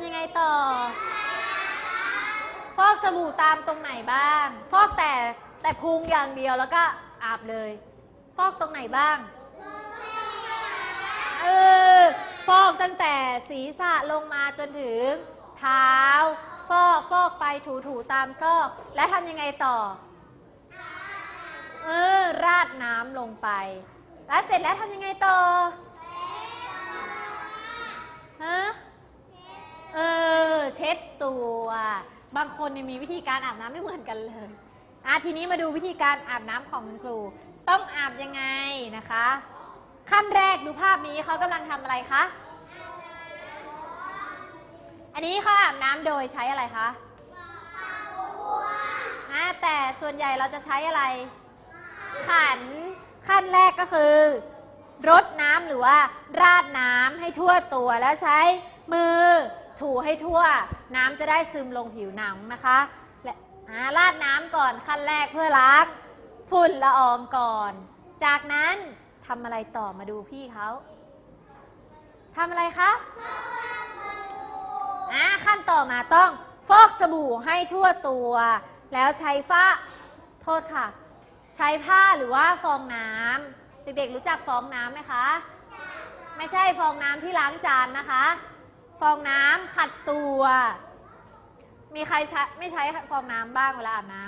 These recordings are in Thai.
ำยังไงต่อ ฟอกสบู่ตามตรงไหนบ้าง ฟอกแต่แต่พุงอย่างเดียวแล้วก็อาบเลย ฟอกตรงไหนบ้าง เออ ฟอกตั้งแต่ศีรษะลงมาจนถึงเท้า ฟอกฟอกไปถูถูตามซอก และทำยังไงต่อ เออ ราดน้ำลงไป แล้วเสร็จแล้วทำยังไงต่อ เออ เช็ดตัว บางคนเนี่ยมีวิธีการอาบน้ำไม่เหมือนกันเลยอะทีนี้มาดูวิธีการอาบน้ำของคุณครู ต้องอาบยังไงนะคะ ขั้นแรกดูภาพนี้เขากำลังทำอะไรคะ อันนี้เขาอาบน้ำโดยใช้อะไรคะอะแต่ส่วนใหญ่เราจะใช้อะไร ขันขั้นแรกก็คือ รดน้ำหรือว่าราดน้ำให้ทั่วตัวแล้วใช้มือ ถูให้ทั่ว น้ำจะได้ซึมลงผิวหนังนะคะและอาราดน้ำก่อนขั้นแรกเพื่อล้างฝุ่นละอองก่อน จากนั้นทำอะไรต่อมาดูพี่เขาทำอะไรคะอ่าขั้นต่อมาต้องฟอกสบู่ให้ทั่วตัว แล้วใช้ฟ้าโทษค่ะ ใช้ผ้าหรือว่าฟองน้ำเด็กๆรู้จักฟองน้ำไหมคะ ไม่ใช่ฟองน้ำที่ล้างจานนะคะ ฟองน้ำขัดตัว มีใครใช้ไม่ใช้ฟองน้ำบ้างเวลาอาบน้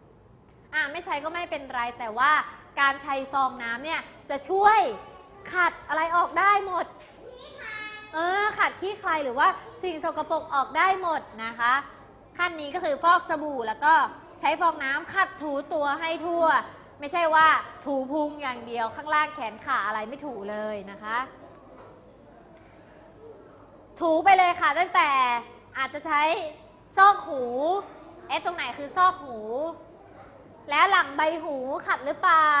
ำอ่าไม่ใช้ก็ไม่เป็นไร แต่ว่าการใช้ฟองน้ำเนี่ยจะช่วยขัดอะไรออกได้หมด เออขัดขี้ใครหรือว่าสิ่งสกปรกออกได้หมดนะคะ ขั้นนี้ก็คือฟอกสบู่แล้วก็ใช้ฟองน้ำขัดถูตัวให้ทั่ว ไม่ใช่ว่าถูพุงอย่างเดียวข้างล่างแขนขาอะไรไม่ถูเลยนะคะ ถูไปเลยค่ะ ตั้งแต่อาจจะใช้ซอกหู เอ๊ะตรงไหนคือซอกหู แล้วหลังใบหูขัดหรือเปล่า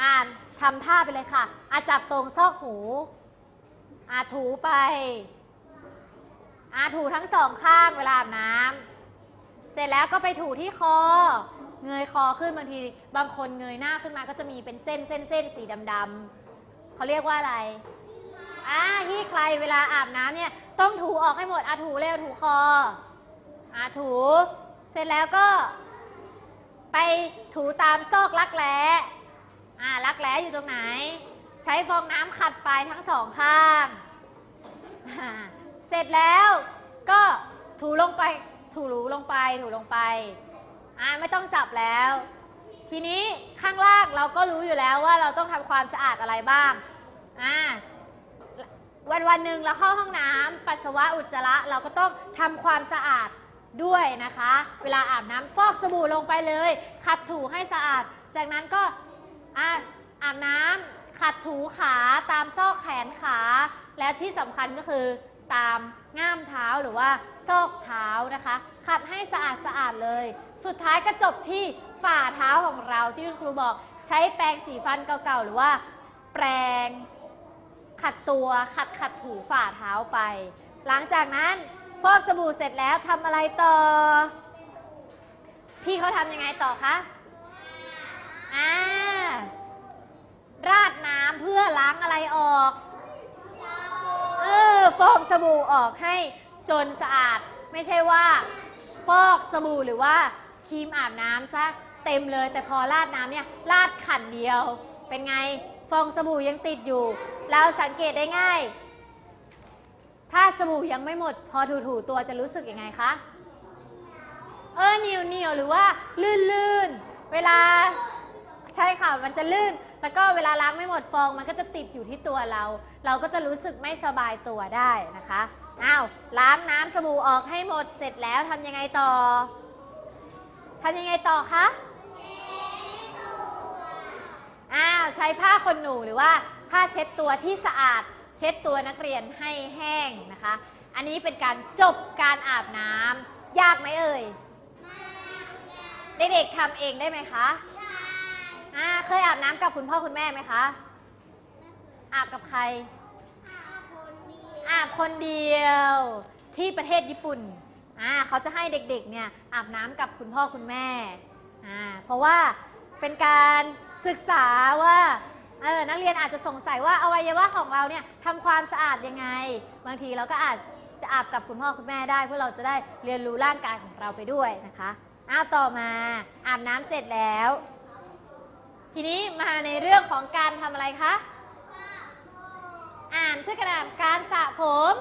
อ่านทำท่าไปเลยค่ะ อาจับตรงซอกหู อาถูไป อาถูทั้งสองข้างเวลาอาบน้ำเสร็จแล้วก็ไปถูที่คอ เงยคอขึ้นบางที บางคนเงยหน้าขึ้นมาก็จะมีเป็นเส้นเส้นเส้นสีดำๆเขาเรียกว่าอะไร อ่าที่ใครเวลาอาบน้ำเนี่ยต้องถูออกให้หมดอาถูเร็วถูคออาถู เสร็จแล้วก็ ไปถูตามซอกรักแร้อ่ารักแร้อยู่ตรงไหน ใช้ฟองน้ำขัดไปทั้งสองข้าง เสร็จแล้วก็ถูลงไปถูรูลงไปถูลงไปอ่าไม่ต้องจับแล้ว ทีนี้ข้างล่างเราก็รู้อยู่แล้วว่าเราต้องทำความสะอาดอะไรบ้างอ่า วันวันหนึ่งเราเข้าห้องน้ำปัสสาวะอุจจาระเราก็ต้องทำความสะอาดด้วยนะคะ เวลาอาบน้ำฟอกสบู่ลงไปเลย ขัดถูให้สะอาด จากนั้นก็อ่าอาบน้ำขัดถูขาตามซอกแขนขา แล้วที่สำคัญก็คือตามง่ามเท้าหรือว่าซอกเท้านะคะ ขัดให้สะอาดสะอาดเลย สุดท้ายก็จบที่ฝ่าเท้าของเราที่คุณครูบอก ใช้แปรงสีฟันเก่าๆหรือว่า แปรง ขัดตัวขัดขัดถูฝ่าเท้าไป หลังจากนั้นฟอกสบู่เสร็จแล้วทำอะไรต่อ พี่เขาทำยังไงต่อคะอ่าราดน้ำเพื่อล้างอะไรออกเออฟอกสบู่ออกให้จนสะอาด ไม่ใช่ว่าฟอกสบู่หรือว่าครีมอาบน้ำซะเต็มเลย แต่พอราดน้ำเนี่ยราดขันเดียว เป็นไง ฟองสบู่ยังติดอยู่ เราสังเกตได้ง่าย ถ้าสบู่ยังไม่หมด พอถูๆตัวจะรู้สึกยังไงคะ เออเหนียวเหนียวๆหรือว่าลื่นลื่นๆเวลาใช่ค่ะ มันจะลื่น แล้วก็เวลาล้างไม่หมดฟอง มันก็จะติดอยู่ที่ตัวเรา เราก็จะรู้สึกไม่สบายตัวได้นะคะ อ้าว ล้างน้ำสบู่ออกให้หมดเสร็จแล้วทำยังไงต่อทำยังไงต่อคะ อ้าวใช้ผ้าขนหนูหรือว่าผ้าเช็ดตัวที่สะอาด เช็ดตัวนักเรียนให้แห้งนะคะ อันนี้เป็นการจบการอาบน้ำยากไหมเอ่ยเด็กๆทำเองได้ไหมคะอ่าเคยอาบน้ำกับคุณพ่อคุณแม่ไหมคะอาบกับใคร อาบคนเดียวที่ประเทศญี่ปุ่นอ่าเขาจะให้เด็กๆเนี่ยอาบน้ำกับคุณพ่อคุณแม่อ่าเพราะว่าเป็นการ ศึกษาว่าเออนักเรียนอาจจะสงสัยว่าอวัยวะของเราเนี่ยทำความสะอาดยังไง บางทีเราก็อาจจะอาบกับคุณพ่อคุณแม่ได้ เพื่อเราจะได้เรียนรู้ร่างกายของเราไปด้วยนะคะอ้าวต่อมาอาบน้ำเสร็จแล้ว ทีนี้มาในเรื่องของการทำอะไรคะอ่านช่วยกันอ่านการสระผม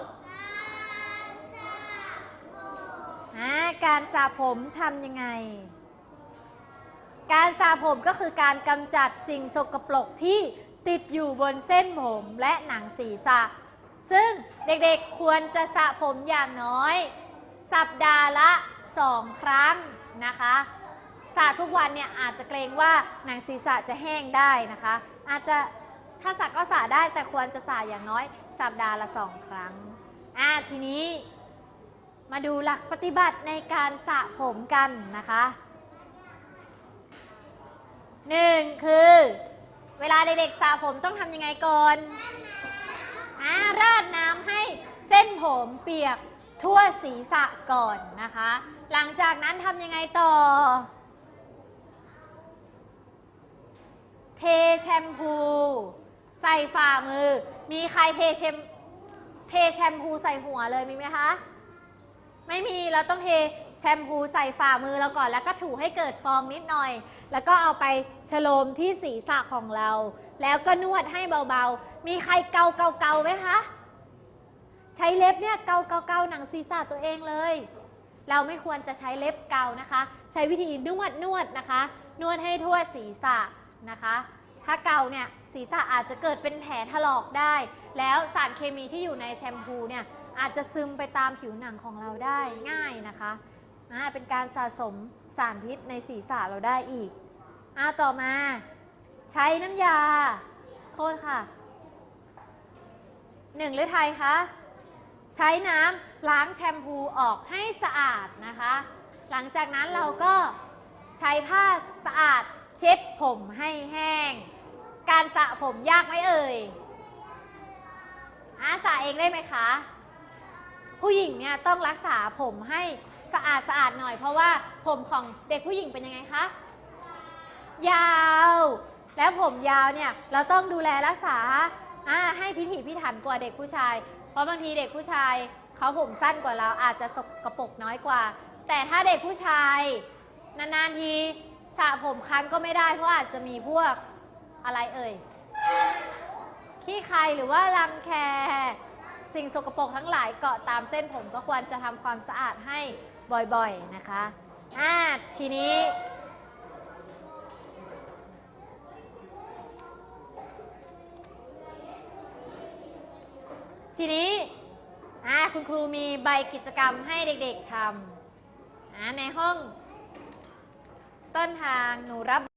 อ่าการสระผมทำยังไง การสระผมก็คือการกำจัดสิ่งสกปรกที่ติดอยู่บนเส้นผมและหนังศีรษะ ซึ่งเด็กๆควรจะสระผมอย่างน้อย สัปดาห์ละ 2 ครั้งนะคะสระทุกวันเนี่ยอาจจะเกรงว่าหนังศีรษะจะแห้งได้นะคะ อาจจะถ้าสระก็สระได้แต่ควรจะสระอย่างน้อย สัปดาห์ละ 2 ครั้งอ่าทีนี้ มาดูหลักปฏิบัติในการสระผมกันนะคะ หนึ่งคือ เวลาเด็กๆสระผมต้องทำยังไงก่อนอ่าราดน้ำให้เส้นผมเปียกทั่วศีรษะก่อนนะคะ หลังจากนั้นทำยังไงต่อ เทแชมพู ใส่ฝ่ามือ มีใครเทแชมเทแชมพูใส่หัวเลยมีไหมคะ ไม่มีเราต้องเท แชมพูใส่ฝ่ามือเราก่อน แล้วก็ถูให้เกิดฟองนิดหน่อย แล้วก็เอาไปฉโลมที่ศีรษะของเรา แล้วก็นวดให้เบาๆ มีใครเกาเกาเกาไหมคะ ใช้เล็บเนี่ยเกาเกาเกาหนังศีรษะตัวเองเลย เราไม่ควรจะใช้เล็บเกานะคะ ใช้วิธีนวดนวดนะคะ นวดให้ทั่วศีรษะนะคะ ถ้าเกาเนี่ยศีรษะอาจจะเกิดเป็นแผลถลอกได้ แล้วสารเคมีที่อยู่ในแชมพูเนี่ยอาจจะซึมไปตามผิวหนังของเราได้ง่ายนะคะ อ่าเป็นการสะสมสารพิษในศีรษะเราได้อีกอ่าต่อมา ใช้น้ำยา โทษค่ะหนึ่งหรือไทยคะใช้น้ำล้างแชมพูออกให้สะอาดนะคะ หลังจากนั้นเราก็ใช้ผ้าสะอาดเช็ดผมให้แห้ง การสระผมยากไหมเอ่ยอาสระเองได้ไหมคะ ผู้หญิงเนี่ยต้องรักษาผมให้ สะอาดสะอาดหน่อย เพราะว่าผมของเด็กผู้หญิงเป็นยังไงคะ ยาว แล้วผมยาวเนี่ยเราต้องดูแลรักษาให้พิถีพิถันกว่าเด็กผู้ชาย เพราะบางทีเด็กผู้ชายเขาผมสั้นกว่าเราอาจจะสกระปรกน้อยกว่า แต่ถ้าเด็กผู้ชายนานๆทีสระผมครั้งก็ไม่ได้เพราะอาจจะมีพวกอะไรเอ่ยขี้ใครหรือว่ารังแค สิ่งสกปรกทั้งหลายเกาะตามเส้นผมก็ควรจะทำความสะอาดให้ บ่อยๆนะคะอ่าทีนี้ทีนี้อ่าคุณครูมีใบกิจกรรมให้เด็กๆทำอ่าในห้องต้นทางหนูรับ